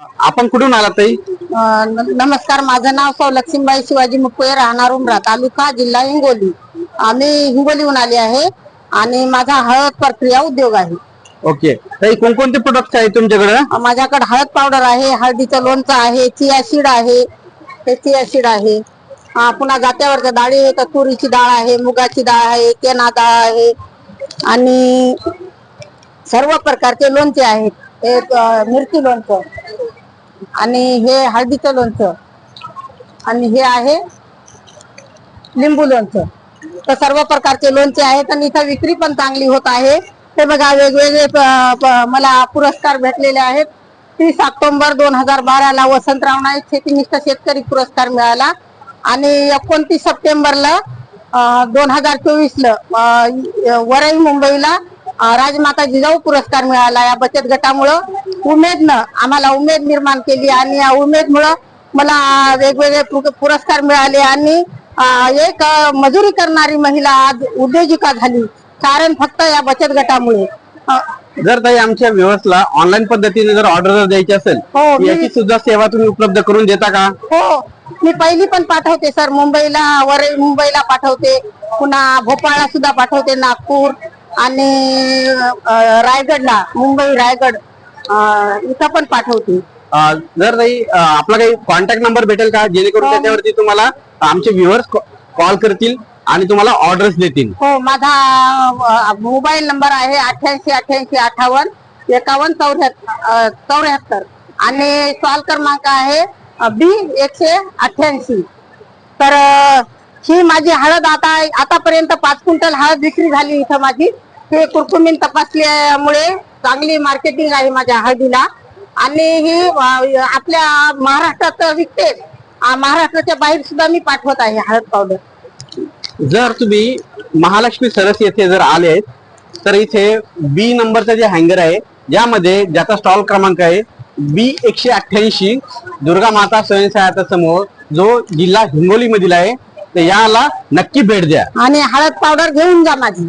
आपण कुठून आला ताई? नमस्कार माझं नाव सौ लक्ष्मीबाई शिवाजी मुकुळे राहणार उमरा तालुका जिल्हा हिंगोली. आम्ही हिंगोलीहून आले आहे आणि माझा हळद प्रक्रिया उद्योग आहे. ओके. ताई कोणकोणते प्रोडक्ट आहेत तुमच्याकडे? माझ्याकडे हळद पावडर आहे हळदीचं लोणचं आहे चिया सीड आहे हे चिया सीड आहे. पुन्हा जात्यावरच्या डाळी आहे तर तुरीची डाळ आहे मुगाची डाळ आहे केना डाळ आहे आणि सर्व प्रकारचे लोणचे आहेत. एक अ, मिरची लोणचं. आणि हे हळदीचं लोणचं. आणि हे आहे लिंबू लोणचं. तर सर्व प्रकारचे लोणचे आहेत आणि इथं विक्री पण चांगली होत आहे. हे बघा वेगवेगळे मला पुरस्कार भेटलेले आहेत. तीस ऑक्टोंबर दोन हजार बाराला वसंतराव नाईक शेतीनिष्ठ शेतकरी पुरस्कार मिळाला. आणि एकोणतीस सप्टेंबरला दोन हजार चोवीसला वरई मुंबईला राजमाता जिजाऊ पुरस्कार मिळाला या बचत गटामुळं. उमेदनं आम्हाला उमेद निर्माण केली आणि या उमेदमुळं मला वेगवेगळे पुरस्कार मिळाले आणि एक मजुरी करणारी महिला आज उद्योजिका झाली. कारण फक्त या बचत गटामुळे. जर ताई आमच्या व्यवस्था ऑनलाईन पद्धतीने जर ऑर्डर जर द्यायची असेल हो, याची सुद्धा सेवा तुम्ही उपलब्ध करून देता का? हो मी पहिली पण पाठवते सर. मुंबईला वरई मुंबईला पाठवते. पुन्हा भोपाळला सुद्धा पाठवते नागपूर आणि रायगडला मुंबई रायगड. इथं पण पाठवते. जर ताई अं, आपला काही कॉन्टॅक्ट नंबर भेटेल का? जेणेकरून हो. त्याच्यावरती तुम्हाला आमचे व्ह्युअर्स कॉल करतील आणि तुम्हाला ऑर्डर्स देतील. हो माझा मोबाईल नंबर आहे अठ्याऐंशी अठ्याऐंशी अठ्ठावन्न एकावन्न चौऱ्याहत्तर चौऱ्याहत्तर. आणि सॉल क्रमांक आहे बी एकशे अठ्याऐंशी तर ही माझी हळद आता आतापर्यंत पाच क्विंटल हळद विक्री झाली इथं माझी. हे कुरकुमीन तपासल्यामुळे चांगली मार्केटिंग आहे माझ्या हळदीला. आणि ही आपल्या महाराष्ट्रात विकते. महाराष्ट्राच्या बाहेर सुद्धा मी पाठवत आहे हळद पावडर जर तुम्ही महालक्ष्मी सरस येथे जर आले तर इथे बी नंबरचा जे हँगर आहे ज्यामध्ये ज्याचा स्टॉल क्रमांक आहे बी एकशे अठ्ठ्याऐंशी दुर्गा माता स्वयंसहायता समूह जो जिल्हा हिंगोली मधील आहे तर याला नक्की भेट द्या. आणि हळद पावडर घेऊन जा माझी.